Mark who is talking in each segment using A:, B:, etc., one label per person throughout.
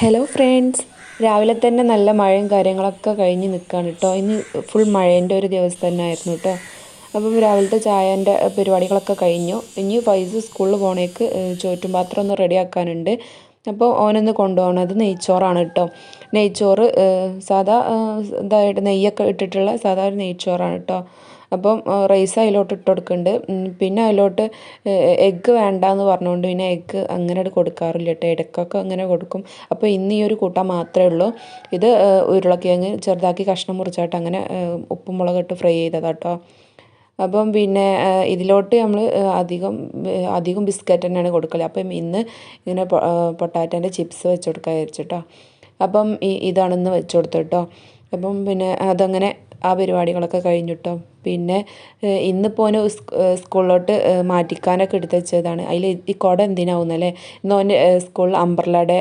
A: Hello friends രാവിലെ തന്നെ നല്ല മഴയും കാര്യങ്ങളൊക്കെ കഴിഞ്ഞ് നിൽക്കുകയാണ് കേട്ടോ ഇന്ന് ഫുൾ മഴേന്റെ ഒരു ദിവസം തന്നെ ആയിരുന്നു കേട്ടോ അപ്പം രാവിലത്തെ ചായന്റെ പരിപാടികളൊക്കെ കഴിഞ്ഞു. ഇനി വൈസ് സ്കൂളിൽ പോണേക്ക് ചോറ്റും പാത്രം ഒന്ന് റെഡിയാക്കാനുണ്ട്. അപ്പോൾ ഓനൊന്ന് കൊണ്ടുപോകണത് നെയ്ച്ചോറാണ് കേട്ടോ. നെയ്ച്ചോറ് സാധാ ഇതായിട്ട് നെയ്യൊക്കെ ഇട്ടിട്ടുള്ള സാധാ ഒരു നെയ്ച്ചോറാണ് കേട്ടോ. അപ്പം റൈസ് അതിലോട്ട് ഇട്ട് കൊടുക്കുന്നുണ്ട്. പിന്നെ അതിലോട്ട് എഗ്ഗ് വേണ്ട എന്ന് പറഞ്ഞുകൊണ്ട് പിന്നെ എഗ്ഗ് അങ്ങനെ കൊടുക്കാറില്ല കേട്ടോ. ഇടയ്ക്കൊക്കെ അങ്ങനെ കൊടുക്കും. അപ്പോൾ ഇന്ന് ഈ ഒരു കൂട്ടം മാത്രമേ ഉള്ളൂ. ഇത് ഉരുളക്കിഴങ്ങ് ചെറുതാക്കി കഷ്ണം മുറിച്ചായിട്ട് അങ്ങനെ ഉപ്പും മുളകിട്ട് ഫ്രൈ ചെയ്തതാട്ടോ. അപ്പം പിന്നെ ഇതിലോട്ട് നമ്മൾ അധികം അധികം ബിസ്ക്കറ്റ് തന്നെയാണ് കൊടുക്കൽ അപ്പം ഇന്ന് ഇങ്ങനെ പൊട്ടാറ്റോന്റെ ചിപ്സ് വെച്ച് കൊടുക്കാൻ വിചാരിച്ചിട്ടോ. അപ്പം ഇതാണെന്ന് വെച്ച് കൊടുത്തു കേട്ടോ അപ്പം പിന്നെ അതങ്ങനെ ആ പരിപാടികളൊക്കെ കഴിഞ്ഞിട്ടോ പിന്നെ ഇന്നിപ്പോൾ ഓന് സ്കൂളിലോട്ട് മാറ്റിക്കാനൊക്കെ എടുത്ത് വെച്ചതാണ്. അതിൽ ഈ കുട എന്തിനാവുന്നല്ലേ? ഇന്ന് ഓന്റെ സ്കൂളിൽ അംബ്രലയുടെ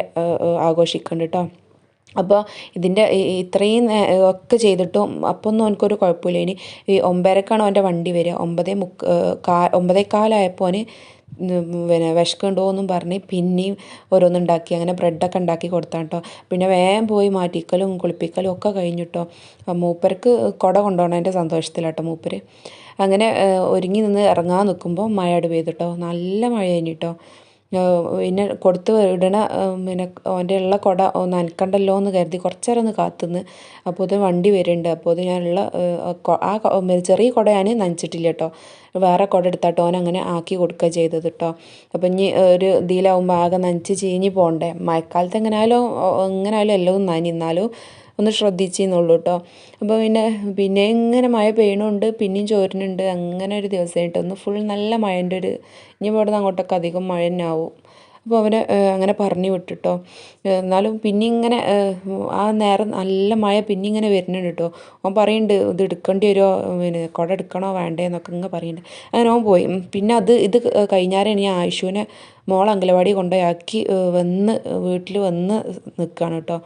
A: ആഘോഷിക്കുന്നുണ്ട് കേട്ടോ അപ്പോൾ ഇതിന്റെ ഇത്രയും ഒക്കെ ചെയ്തിട്ടും അപ്പോൾ ഒന്നും എനിക്കൊരു കുഴപ്പമില്ല. ഇനി ഈ ഒമ്പതരക്കാണ് അവന്റെ വണ്ടി വരിക. ഒമ്പതേ മുക്ക് കാ ഒമ്പതേ കാലായപ്പോൾ അവന് പിന്നെ വിശക്കുണ്ടോ എന്നും പറഞ്ഞ് പിന്നെയും ഓരോന്നുണ്ടാക്കി അങ്ങനെ ബ്രെഡൊക്കെ ഉണ്ടാക്കി കൊടുത്താണ് കേട്ടോ. പിന്നെ വേഗം പോയി മാറ്റിക്കലും കുളിപ്പിക്കലും ഒക്കെ കഴിഞ്ഞു കഴിഞ്ഞിട്ടോ മൂപ്പർക്ക് കുട കൊണ്ടുപോകണതിന്റെ സന്തോഷത്തിലാട്ടോ മൂപ്പര്. അങ്ങനെ ഒരുങ്ങി നിന്ന് ഇറങ്ങാൻ നിൽക്കുമ്പോൾ മഴ പെയ്തിട്ടോ നല്ല മഴ കഴിഞ്ഞിട്ടോ പിന്നെ കൊടുത്ത് വിടണ പിന്നെ അവന്റെ ഉള്ള കുട നനക്കണ്ടല്ലോ എന്ന് കരുതി കുറച്ച് നേരം ഒന്ന് കാത്തുനിന്ന് അപ്പോൾ ഇത് വണ്ടി വരുന്നുണ്ട്. അപ്പോൾ ഞാൻ ഞാനുള്ള ആ ചെറിയ കുട ഞാൻ നനച്ചിട്ടില്ല കേട്ടോ. വേറെ കുട എടുത്താട്ടോ ഓൻ അങ്ങനെ ആക്കി കൊടുക്കുക ചെയ്തത് കേട്ടോ. അപ്പം ഇനി ഒരു ഇതിലാവുമ്പോൾ ആകെ നനച്ച് ചീഞ്ഞ് പോകണ്ടേ മഴക്കാലത്ത് എങ്ങനെയായാലും എങ്ങനെയായാലും എല്ലാം നനി എന്നാലും ഒന്ന് ശ്രദ്ധിച്ചെന്നുള്ളൂ കേട്ടോ. അപ്പോൾ പിന്നെ പിന്നെ ഇങ്ങനെ മഴ പെയ്യണുണ്ട് പിന്നെയും ചോരുന്നുണ്ട് അങ്ങനെ ഒരു ദിവസമായിട്ട് ഒന്ന് ഫുൾ നല്ല മഴന്റെ ഒരു ഇനി ഇവിടെ നിന്ന് അങ്ങോട്ടൊക്കെ അധികം മഴ തന്നെ ആവും. അപ്പോൾ അവനെ അങ്ങനെ പറഞ്ഞു വിട്ടിട്ടോ എന്നാലും പിന്നെ ഇങ്ങനെ ആ നേരം നല്ല മഴ പിന്നെ ഇങ്ങനെ വരുന്നുണ്ട് കേട്ടോ. ഓൻ പറയുന്നുണ്ട് ഇത് എടുക്കേണ്ടി വരുമോ പിന്നെ കുട എടുക്കണോ വേണ്ടേ എന്നൊക്കെ ഇങ്ങനെ പറയുന്നുണ്ട് അങ്ങനെ ഓൻ പോയി. പിന്നെ അത് ഇത് കഴിഞ്ഞാലാണ് ഞാൻ ആയുഷുവിനെ മോൾ അങ്കലവാടി കൊണ്ടുപോയി വന്ന് വീട്ടിൽ വന്ന് നിൽക്കുകയാണ് കേട്ടോ.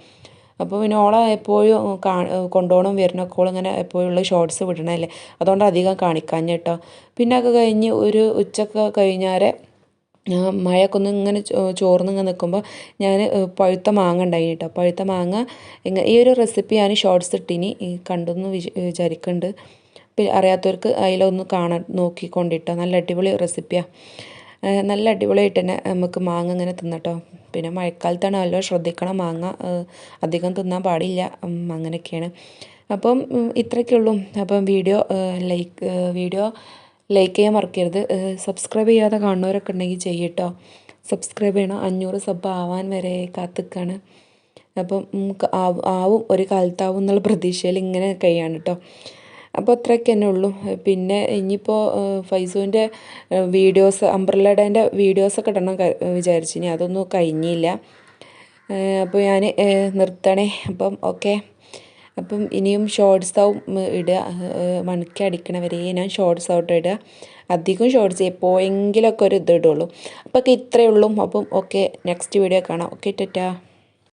A: അപ്പോൾ പിന്നെ ഓളെ എപ്പോഴും കാ കൊണ്ടോണം വരുന്നൊക്കെ ഓളിങ്ങനെ എപ്പോഴും ഉള്ള ഷോർട്സ് വിടണല്ലേ അതുകൊണ്ട് അധികം കാണിക്കാഞ്ഞ കേട്ടോ പിന്നെ ഒക്കെ കഴിഞ്ഞ് ഒരു ഉച്ചയ്ക്ക് കഴിഞ്ഞാരെ മഴയൊക്കെ ഒന്ന് ഇങ്ങനെ ചോർന്ന് ഇങ്ങനെ നിൽക്കുമ്പോൾ ഞാൻ പഴുത്ത മാങ്ങ ഉണ്ടായി കേട്ടോ പഴുത്ത മാങ്ങ ഈ ഒരു റെസിപ്പി ഞാൻ ഷോർട്സ് ഇട്ടിനി. കണ്ടെന്ന് വിചാരിക്കുന്നുണ്ട് അറിയാത്തവർക്ക് അതിലൊന്ന് കാണാൻ നോക്കിക്കൊണ്ടിട്ടോ. നല്ല അടിപൊളി റെസിപ്പിയാണ് നല്ല അടിപൊളിയായിട്ട് തന്നെ നമുക്ക് മാങ്ങ ഇങ്ങനെ തിന്നട്ടോ. പിന്നെ മഴക്കാലത്താണ് നല്ലോ ശ്രദ്ധിക്കണം. മാങ്ങ അധികം തിന്നാൻ പാടില്ല. അങ്ങനെയൊക്കെയാണ്. അപ്പം ഇത്രയൊക്കെ ഉള്ളൂ. അപ്പം വീഡിയോ ലൈക്ക് വീഡിയോ ലൈക്ക് ചെയ്യാൻ മറക്കരുത്. സബ്സ്ക്രൈബ് ചെയ്യാതെ കാണുന്നവരൊക്കെ ഉണ്ടെങ്കിൽ ചെയ്യട്ടോ. സബ്സ്ക്രൈബ് ചെയ്യണം. അഞ്ഞൂറ് സബ് ആവാൻ വരെ കാത്തിക്കാണ്. അപ്പം ആവും. ഒരു കാലത്താവും എന്നുള്ള പ്രതീക്ഷയിൽ ഇങ്ങനെ കഴിയാണ് കേട്ടോ. അപ്പോൾ അത്രയൊക്കെ തന്നെ ഉള്ളൂ. പിന്നെ ഇനിയിപ്പോൾ ഫൈസുവിന്റെ വീഡിയോസ് അംബ്രല്ലഡേന്റെ വീഡിയോസൊക്കെ ഇടണം വിചാരിച്ചു. ഇനി അതൊന്നും കഴിഞ്ഞില്ല. അപ്പോൾ ഞാൻ നിർത്തണേ. അപ്പം ഓക്കെ. അപ്പം ഇനിയും ഷോർട്സ് ആവും ഇടുക. മണിക്ക് അടിക്കണവരെ ഞാൻ ഷോർട്സ് ആവട്ടെ ഇടുക. അധികം ഷോർട്സ് എപ്പോഴെങ്കിലൊക്കെ ഒരു ഇത് ഇടുള്ളൂ. അപ്പോൾ ഇത്രയേ ഉള്ളൂ. അപ്പം ഓക്കെ നെക്സ്റ്റ് വീഡിയോ കാണാം. Okay tata.